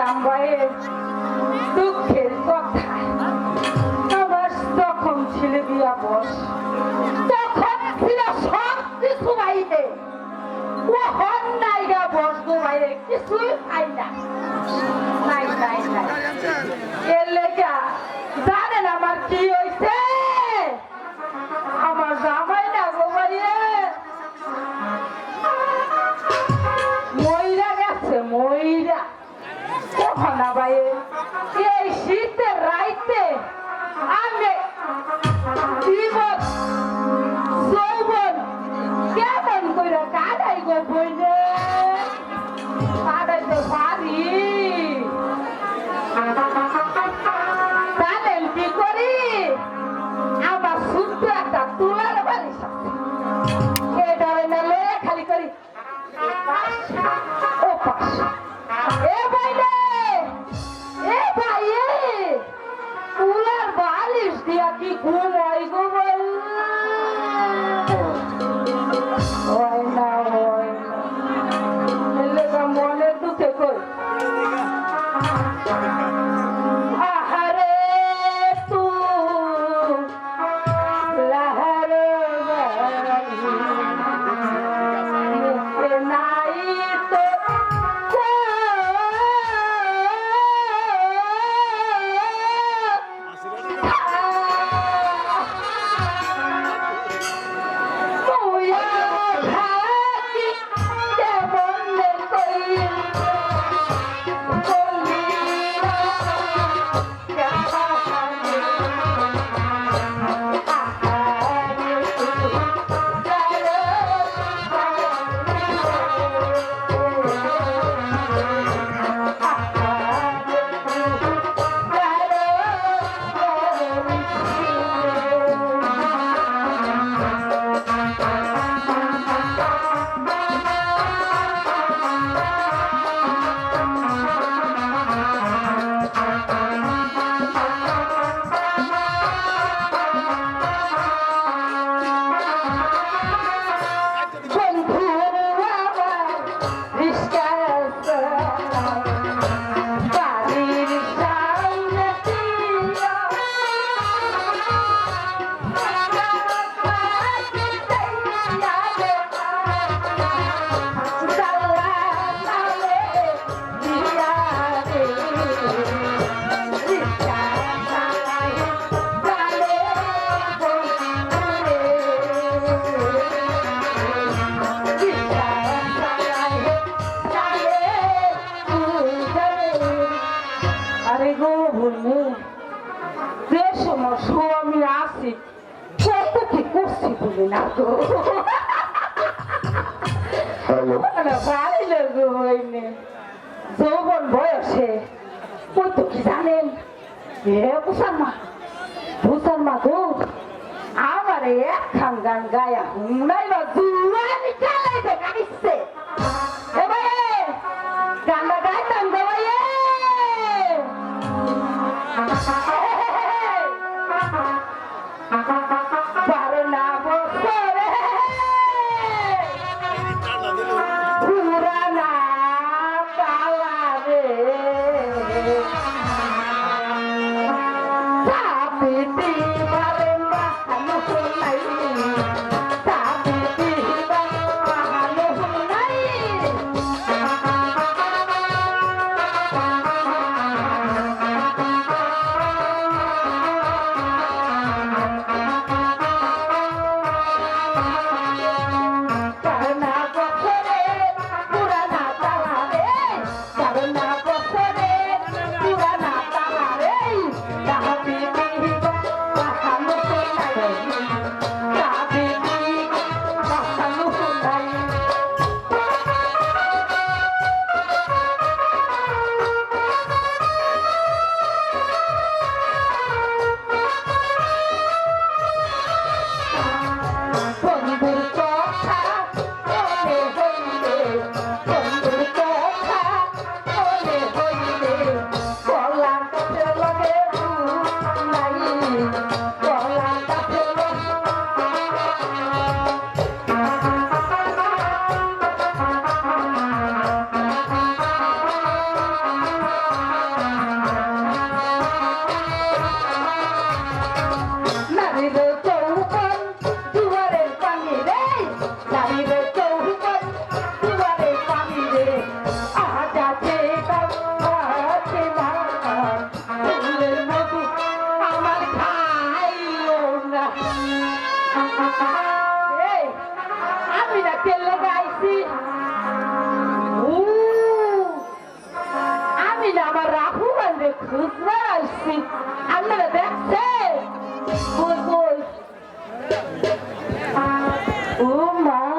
ভাইয়ে দুঃখের কথা। আমার তখন ছিল দিয়া বস। তখন ছিল সব কিছু বাইরে ও হন নাই গা বস গো বাইরে কিছুই পাই না। কখনা বাইরে এই শীতের আরে গো বললে যে সমস্ত আমি আছি কত কি করছি বলি না গো হ্যালো। হইনি যৌবন বয়সে ওই তো কি জানেন? হে বুসান মা মা গো। pare ya, kanggang gaya. Naiba zuwa ni kala ito kanisse. রাখু বান্ধে খুচরা আসছি। আপনারা দেখছেন ও মা।